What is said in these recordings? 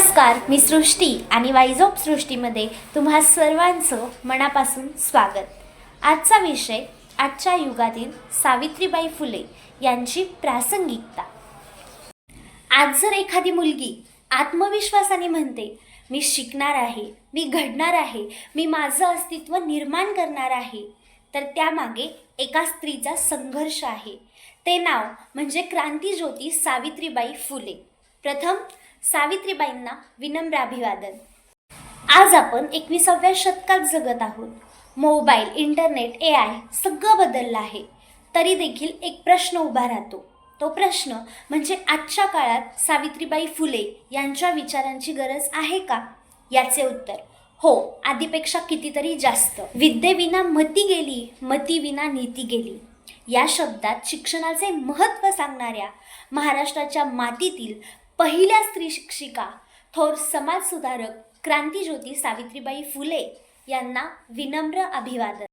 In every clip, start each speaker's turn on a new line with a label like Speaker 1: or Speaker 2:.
Speaker 1: नमस्कार मी सृष्टी आणि wise of सृष्टीमध्ये तुम्हा सर्वांचं मनापासून स्वागत. आजचा विषय आजच्या युगातील सावित्रीबाई फुले यांची प्रासंगिकता. आज जर एखादी मुलगी आत्मविश्वासाने म्हणते मी शिकणार आहे मी घडणार आहे मी माझं अस्तित्व निर्माण करणार आहे तर त्यामागे एका स्त्रीचा संघर्ष आहे. ते नाव म्हणजे क्रांतीज्योती सावित्रीबाई फुले. प्रथम सावित्रीबाईंना विनम्र अभिवादन. आज आपण एकविसाव्या शतकात जगत आहोत. मोबाईल इंटरनेट ए आय सगळं बदललं आहे. तरी देखील एक प्रश्न उभा राहतो. तो प्रश्न म्हणजे आजच्या काळात सावित्रीबाई फुले यांच्या विचारांची गरज आहे का? याचे उत्तर हो आधीपेक्षा कितीतरी जास्त. विद्येविना मती गेली मतीविना नीती गेली. या शब्दात शिक्षणाचे महत्त्व सांगणाऱ्या महाराष्ट्राच्या मातीतील पहिल्या स्त्री शिक्षिका थोर समाजसुधारक क्रांतीज्योती सावित्रीबाई फुले यांना विनम्र अभिवादन.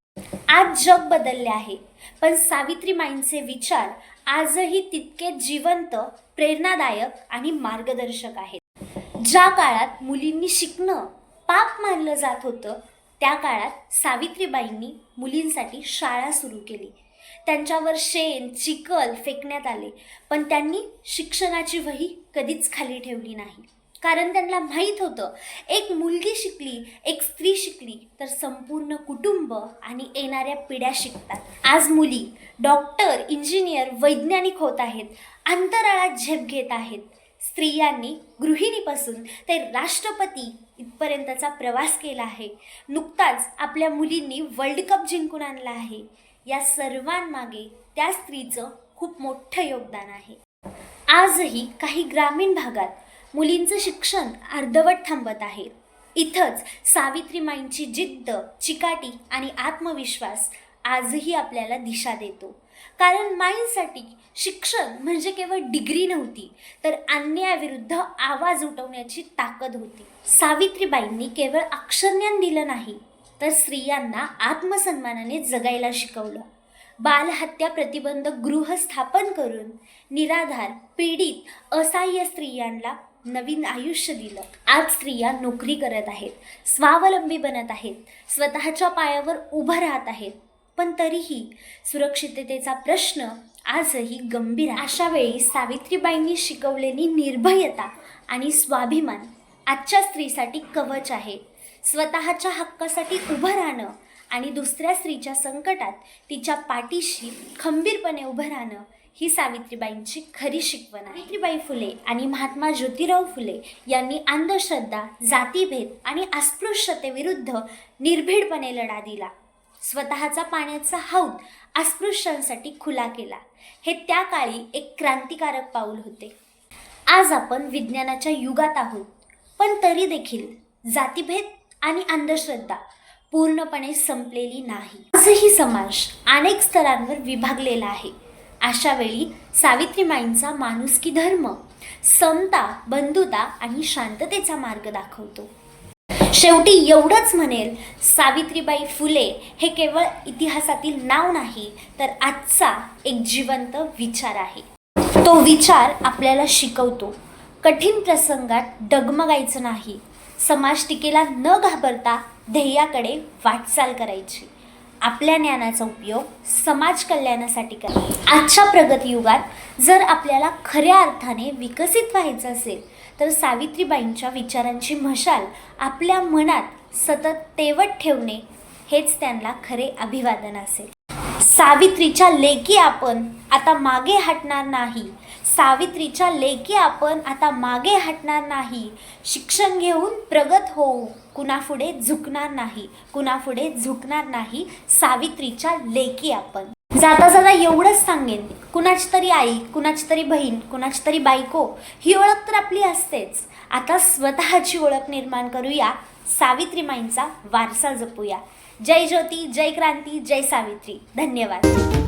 Speaker 1: आज जग बदलले आहे पण सावित्रीबाईंचे विचार आजही तितके जिवंत प्रेरणादायक आणि मार्गदर्शक आहेत. ज्या काळात मुलींनी शिकणं पाप मानलं जात होतं त्या काळात सावित्रीबाईंनी मुलींसाठी शाळा सुरू केली. त्यांच्यावर शेण चिखल फेकण्यात आले. पण त्यांनी शिक्षणाची वही कधीच खाली ठेवली नाही. कारण त्यांना माहीत होतं एक मुलगी शिकली एक स्त्री शिकली तर संपूर्ण कुटुंब आणि येणाऱ्या पिढ्या शिकतात. आज मुली डॉक्टर इंजिनियर वैज्ञानिक होत आहेत अंतराळात झेप घेत आहेत. स्त्रियांनी गृहिणीपासून ते राष्ट्रपती इथपर्यंतचा प्रवास केला आहे. नुकताच आपल्या मुलींनी वर्ल्ड कप जिंकून आणला आहे. या सर्वांमागे त्या स्त्रीचं खूप मोठं योगदान आहे. आजही काही ग्रामीण भागात मुलींचं शिक्षण अर्धवट थांबत आहे. इथंच सावित्रीमाईंची जिद्द चिकाटी आणि आत्मविश्वास आजही आपल्याला दिशा देतो. कारण माईंसाठी शिक्षण म्हणजे केवळ डिग्री नव्हती तर अन्यायाविरुद्ध आवाज उठवण्याची ताकद होती. सावित्रीबाईंनी केवळ अक्षरज्ञान दिलं नाही तर स्त्रियांना आत्मसन्मानाने जगायला शिकवलं. बालहत्या प्रतिबंध गृह स्थापन करून निराधार पीडित असहाय्य स्त्रियांना नवीन आयुष्य दिलं. आज स्त्रिया नोकरी करत आहेत स्वावलंबी बनत आहेत स्वतःच्या पायावर उभं राहत आहेत. पण तरीही सुरक्षिततेचा प्रश्न आजही गंभीर अशा वेळी सावित्रीबाईंनी शिकवलेली निर्भयता आणि स्वाभिमान आजच्या स्त्रीसाठी कवच आहे. स्वतःच्या हक्कासाठी उभं राहणं आणि दुसऱ्या स्त्रीच्या संकटात तिच्या पाठीशी खंबीरपणे उभं राहणं ही सावित्रीबाईंची खरी शिकवण आहे. सावित्रीबाई फुले आणि महात्मा ज्योतिराव फुले यांनी अंधश्रद्धा जातीभेद आणि अस्पृश्यतेविरुद्ध निर्भीडपणे लढा दिला. स्वतःचा पाण्याचा हौद अस्पृश्यांसाठी खुला केला. हे त्या काळी एक क्रांतिकारक पाऊल होते. आज आपण विज्ञानाच्या युगात आहोत पण तरी देखील जातीभेद आणि अंधश्रद्धा पूर्णपणे संपलेली नाही. आजही समाज अनेक स्तरांवर विभागलेला आहे. अशा वेळी सावित्रीमाईंचा माणुसकी धर्म समता बंधुता आणि शांततेचा मार्ग दाखवतो. शेवटी एवढंच म्हणेल सावित्रीबाई फुले हे केवळ इतिहासातील नाव नाही तर आजचा एक जिवंत विचार आहे. तो विचार आपल्याला शिकवतो. कठीण प्रसंगात डगमगायचं नाही समाज टीकेला न घाबरता ध्येयाकडे वाटचाल करायची. आपल्या ज्ञानाचा उपयोग समाज कल्याणासाठी करा. आजच्या प्रगती युगात जर आपल्याला खऱ्या अर्थाने विकसित व्हायचं असेल तर सावित्रीबाईंच्या विचारांची मशाल आपल्या मनात सतत तेवत ठेवणे हेच त्यांना खरे अभिवादन असेल. सावित्रीच्या लेखी आपण आता मागे हटणार नाही सावित्रीच्या लेखी आपण आता मागे हटणार नाही. शिक्षण घेऊन प्रगत होऊ. कुणापुढे झुकणार नाही. कुणापुढे झुकणार नाही सावित्रीच्या लेखी आपण. जाता जाता एवढंच सांगेन. कुणाची तरी आई कुणाची तरी बहीण कुणाची तरी बायको ही ओळख तर आपली असतेच. आता स्वतःची ओळख निर्माण करूया. सावित्रीमाईंचा वारसा जपूया. जय ज्योती जय क्रांती जय सावित्री. धन्यवाद.